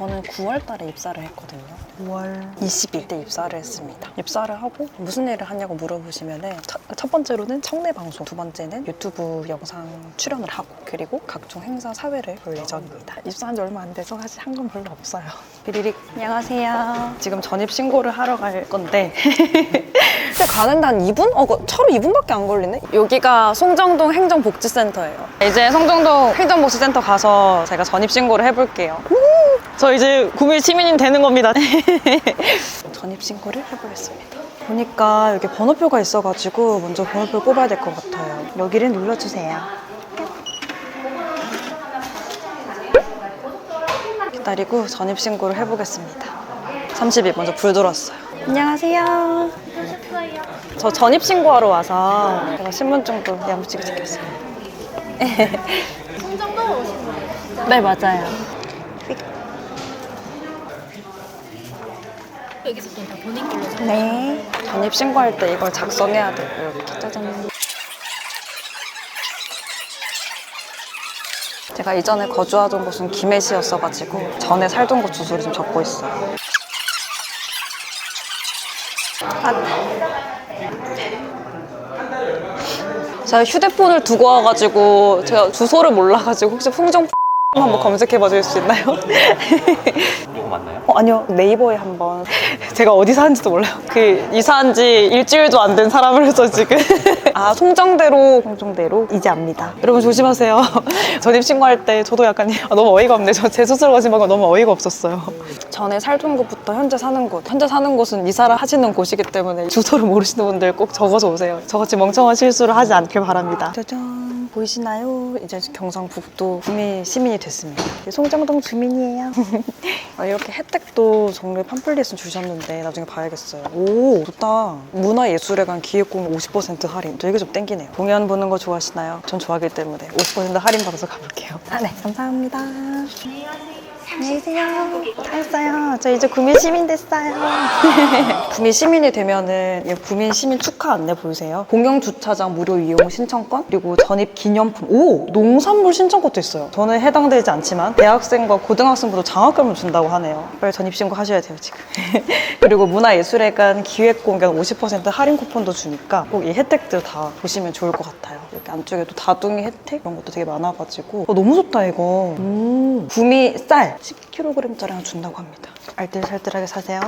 저는 9월 달에 입사를 했거든요. 5월 20일 때 입사를 했습니다. 입사를 하고 무슨 일을 하냐고 물어보시면은 첫, 첫 번째로는 청내 방송, 두 번째는 유튜브 영상 출연을 하고 그리고 각종 행사 사회를 볼 예정입니다. 입사한 지 얼마 안 돼서 사실 한 건 별로 없어요. 비리릭 안녕하세요. 지금 전입 신고를 하러 갈 건데 근데 가는데 한 2분? 어, 그 차로 2분밖에 안 걸리네? 여기가 송정동 행정복지센터예요. 이제 송정동 행정복지센터 가서 제가 전입신고를 해볼게요. 저 이제 구미 시민이 되는 겁니다. 전입신고를 해보겠습니다. 보니까 여기 번호표가 있어가지고 먼저 번호표 뽑아야 될 것 같아요. 여기를 눌러주세요. 기다리고 전입신고를 해보겠습니다. 30일 먼저 불 들어왔어요. 안녕하세요. 저 전입신고하러 와서 제가 신분증도 야무지게 챙겼어요. 송정동 오신 거예요? 네, 맞아요. 여기서 또다 본인 걸로 사- 네. 전입 신고할 때 이걸 작성해야 되고 이렇게 짜잔. 제가 이전에 거주하던 곳은 김해시였어가지고 전에 살던 곳 주소를 좀 적고 있어요. 아. 제가 휴대폰을 두고 와가지고 제가 주소를 몰라가지고 혹시 풍정 한번 검색해봐 줄 수 있나요? 이거 맞나요? 어, 아니요. 네이버에 한번. 제가 어디 사는지도 몰라요. 그 이사한 지 일주일도 안 된 사람으로서 지금. 아 송정대로. 송정대로? 이제 압니다. 여러분 조심하세요. 전입 신고할 때 저도 약간 아, 너무 어이가 없네. 저 제 스스로 가지만 너무 어이가 없었어요. 전에 살던 곳부터 현재 사는 곳. 현재 사는 곳은 이사를 하시는 곳이기 때문에 주소를 모르시는 분들 꼭 적어서 오세요. 저같이 멍청한 실수를 하지 않길 바랍니다. 짜잔 보이시나요? 이제 경상북도 구미 시민이 됐습니다 송정동 주민이에요 아, 이렇게 혜택도 정리 팜플릿을 주셨는데 나중에 봐야겠어요. 오, 좋다. 문화예술회관 기획공연 50% 할인. 저 이게 좀 땡기네요. 공연 보는 거 좋아하시나요? 전 좋아하기 때문에 50% 할인 받아서 가볼게요. 아, 네. 감사합니다. 안녕히 계세요. 잘했어요. 저 이제 구미 시민 됐어요. 구미 시민이 되면은 이 구민 시민 축하 안내 보이세요? 공영 주차장 무료 이용 신청권 그리고 전입 기념품. 오 농산물 신청권도 있어요. 저는 해당되지 않지만 대학생과 고등학생부도 장학금을 준다고 하네요. 빨리 전입 신고 하셔야 돼요 지금. 그리고 문화예술회관 기획 공연 50% 할인 쿠폰도 주니까 꼭 이 혜택들 다 보시면 좋을 것 같아요. 여기 안쪽에도 다둥이 혜택 이런 것도 되게 많아가지고 어, 너무 좋다 이거. 음. 구미 쌀 10kg짜리 하나 준다고 합니다. 알뜰살뜰하게 사세요.